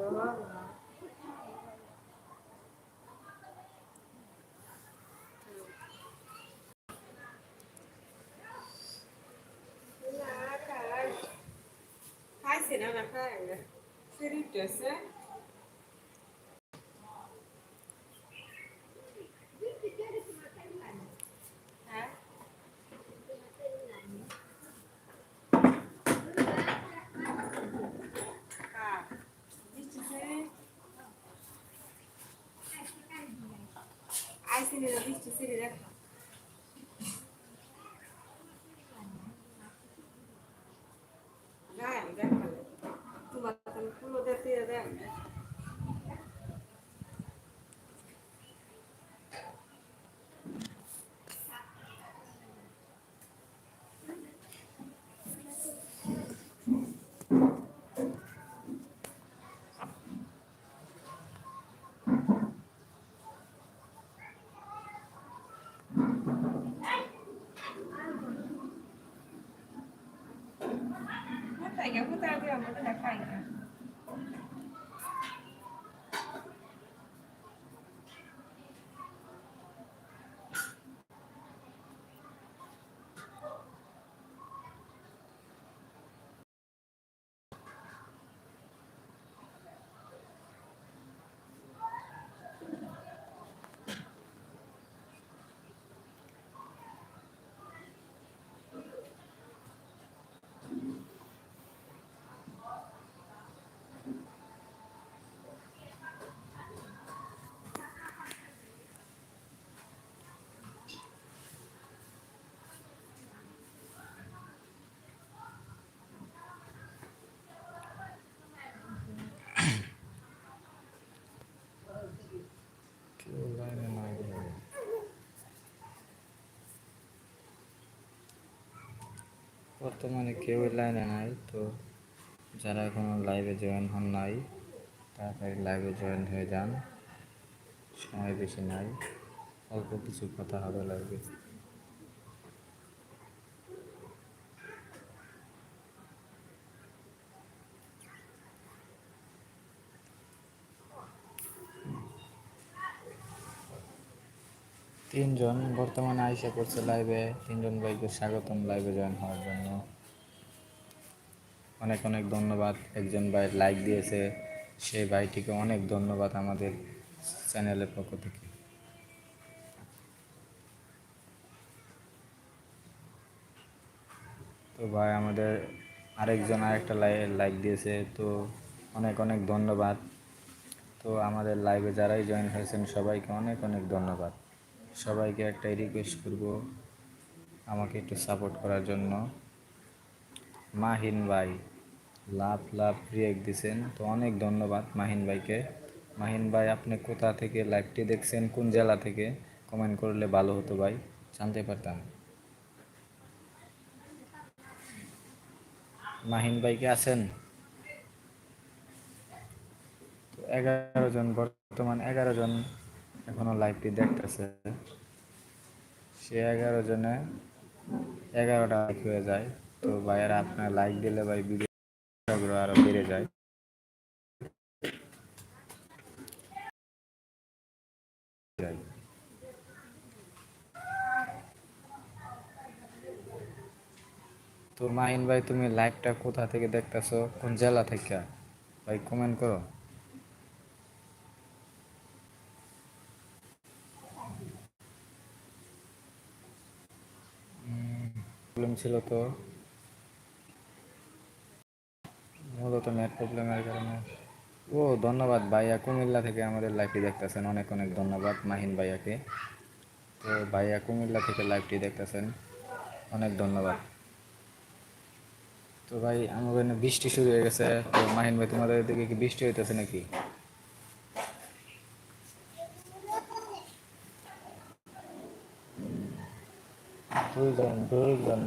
Hi, Sina. I'm Siri Joseph. Hajszín a bicsi szerint. Rájön, de Tumattam, 我们再来看一看。বর্তমানে কেউ লাইনে নাই, তো যারা এখনও লাইভে জয়েন হন নাই, তাড়াতাড়ি লাইভে জয়েন হয়ে যান। সময় বেশি নাই, অল্প কিছু কথা হবে লাগবে তিনজন বর্তমানে আইসা করছে লাইভে তিনজন ভাইকে স্বাগতম লাইভে জয়েন হওয়ার জন্য। অনেক অনেক ধন্যবাদ। একজন ভাই লাইক দিয়েছে। সেই ভাইটিকে অনেক ধন্যবাদ আমাদের চ্যানেলের পক্ষ থেকে। তো ভাই, আমাদের আরেকজন আরেকটা লাইক দিয়েছে। তো অনেক অনেক ধন্যবাদ। তো আমাদের লাইভে যারাই জয়েন হয়েছেন, সবাইকে অনেক অনেক ধন্যবাদ। সবাইকে একটাই রিকোয়েস্ট করব আমাকে একটু সাপোর্ট করার জন্য। মাহিন ভাই, লাভ লাভ রিয়েক্ট দিছেন। তো অনেক ধন্যবাদ মাহিন ভাইকে। মাহিন ভাই, আপনি কোথা থেকে লাইভটি দেখছেন? কোন জেলা থেকে? কমেন্ট করলে ভালো হতো ভাই। জানতে পারতাম। মাহিন ভাই কি আছেন? এগারো জন, বর্তমান এগারো জন এখনও লাইভটি দেখতেছে। সে এগারো জনে এগারোটা লাইক হয়ে যায়। তো ভাইয়েরা, আপনার লাইক দিলে ভাই ভিডিও আরও বেড়ে যায়। তো মাহিন ভাই, তুমি লাইভটা কোথা থেকে দেখতেছো? কোন জেলা থেকে? ভাই কমেন্ট করো। ছিল তো। মূলত নেট প্রবলেমের কারণে। ও, ধন্যবাদ ভাইয়া। কুমিল্লা থেকে আমাদের লাইভটি দেখতেছেন। অনেক অনেক ধন্যবাদ মাহিন ভাইয়াকে। তো ভাইয়া কুমিল্লা থেকে লাইভটি দেখতেছেন। অনেক ধন্যবাদ। তো ভাই এখানে বৃষ্টি শুরু হয়ে গেছে। তো মাহিন ভাই, তোমাদের দিকে কি বৃষ্টি হইতেছে নাকি? দুইজন দুইজন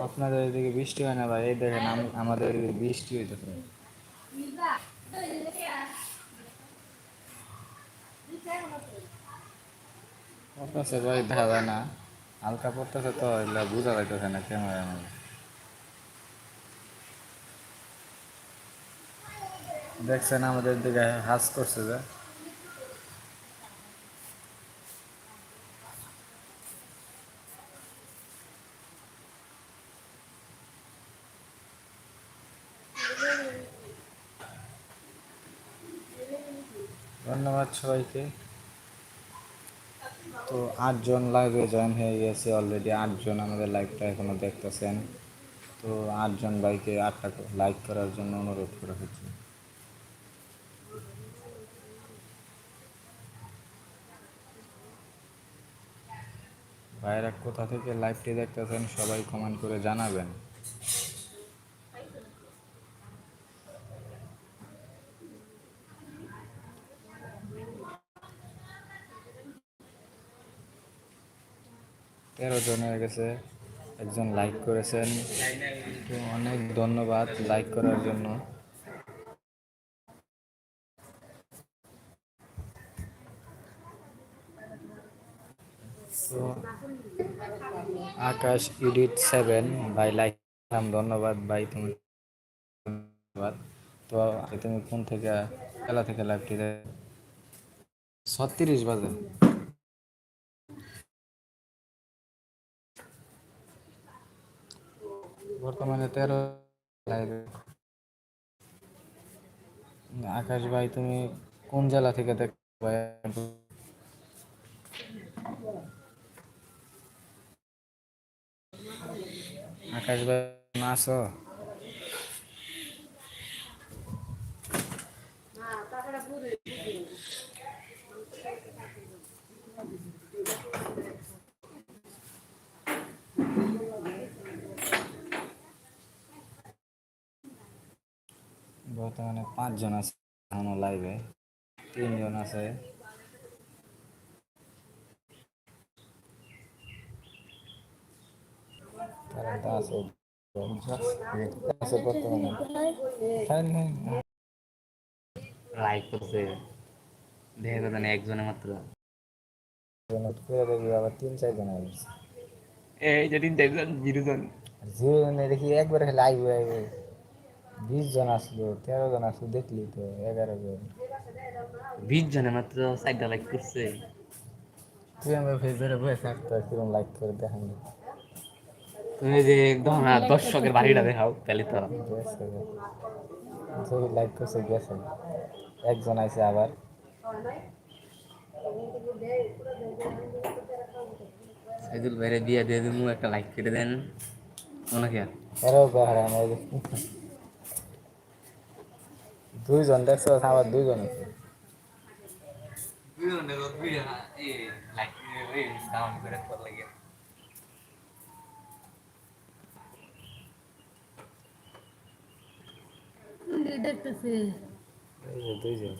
আপনাদের এদিকে বৃষ্টি হয় না ভাই? এই দেখেন, আম- আমাদের এদিকে বৃষ্টি হইতেছে। পড়তেছে ভাই, দেখা না। হালকা পড়তেছে তো, এগুলা বোঝা যাইতেছে না, ক্যামেরার মধ্যে। দেখছেন আমাদের দিকে হাস করছে যে ধন্যবাদ সবাইকে। তো আটজন লাইভে জয়েন হয়ে গেছে অলরেডি আটজন আমাদের লাইভটা এখনও দেখতেছেন। তো আটজন ভাইকে আটটা লাইক করার জন্য অনুরোধ করা হচ্ছে। ভাইরা কোথা থেকে লাইভটি দেখতেছেন সবাই কমেন্ট করে জানাবেন। তেরো জন হয়ে গেছে, একজন লাইক করেছেন। অনেক ধন্যবাদ লাইক করার জন্য। আকাশ ইডিট সেভেন ভাই লাইক ধন্যবাদ ভাই তুমি ধন্যবাদ। তো তুমি কোন থেকে, খেলা থেকে লাইভটি ছত্রিশ বাজে। বর্তমানে তেরো আকাশ ভাই তুমি কোন জেলা থেকে দেখ? আকাশ ভাই আছো হ্যাঁ বর্তমানে পাঁচজন আছে এখনও লাইভে তিনজন আছে। কারণ তা আছে। আছে বর্তমানে তাই না? লাইক করছে। দেখে কথা একজনের মাত্র। দেখি আবার তিন চারজন আছে। এই যে তিন চারজন জিরো জন জীবনে দেখি একবার আইব আইব বিশ জন আসলো তেরো জন আসলো দেখলি তো এগারো জন। বিশ জনের মাত্র চারটা লাইক করছে। তুই আমার ফেসবুকে বসে থাকতো কীরকম লাইক করে দেখান তুমি যে একদম দর্শকের বাড়িটা দেখাও তাহলে তো। ছবি লাইক করছে গেছে। একজন আইছে আবার। সাইদুল ভাইরে দিয়ে দিয়ে দিমু একটা লাইক কেটে দেন। ওনাকে এরাও বেহারা আমার দুইজন দেখছ? আবার দুইজন আছে। দেখতেছি। দুইজন।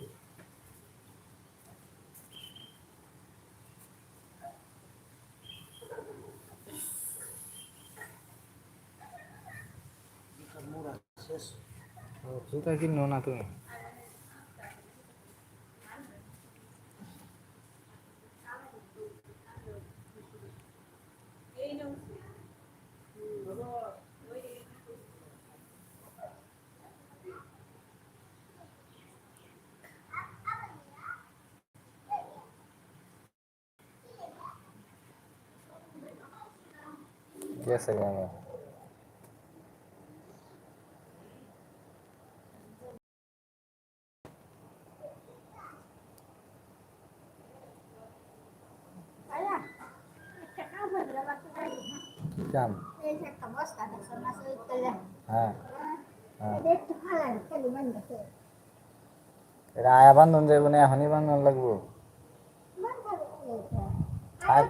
জুতা কিনো না তুমি? গেছে গো আবার কি কাম হ্যাঁ হ্যাঁ এটা আয়া বান্ধন যাইব না এখনই বান্ধন লাগবো।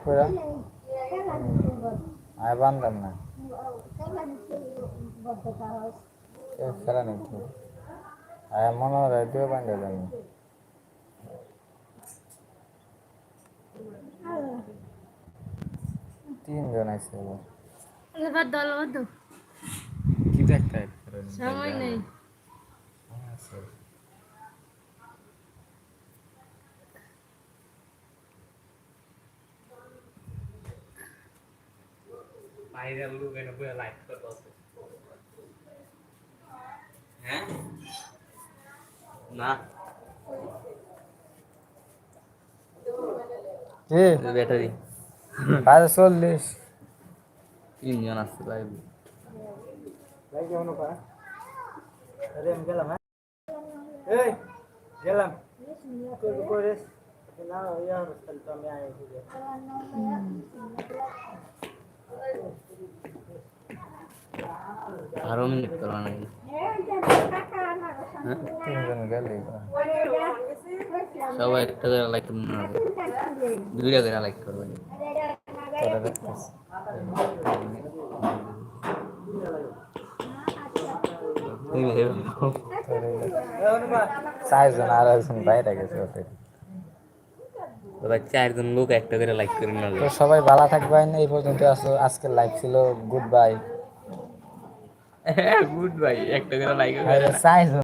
করে আয়া বান্ধব না। খেলা নেই আয়া মনে হয় যাব তিনজন আছে এবার। এবার নিন, সময় নেই। বাইরের লোক বইয়া লাইক হ্যাঁ? না। কি ব্যাটারি। পাঁচশো চল্লিশ তিনজন আসছে লাইভ গেলাম আরও মিনিট করবা নাকি তিনজন গেলে সবাই একটা করে লাইক করবেন না দুইটা করে লাইক করবেন তোরা দেখতেছি চারজন আর একজন বাইরে গেছে ওদের চারজন লোক একটা করে লাইক করে নিল। তো সবাই ভালো থাকবেন এই পর্যন্ত আজকে লাইভ ছিল। গুড বাই গুড বাই একটা করে লাইক চারজন।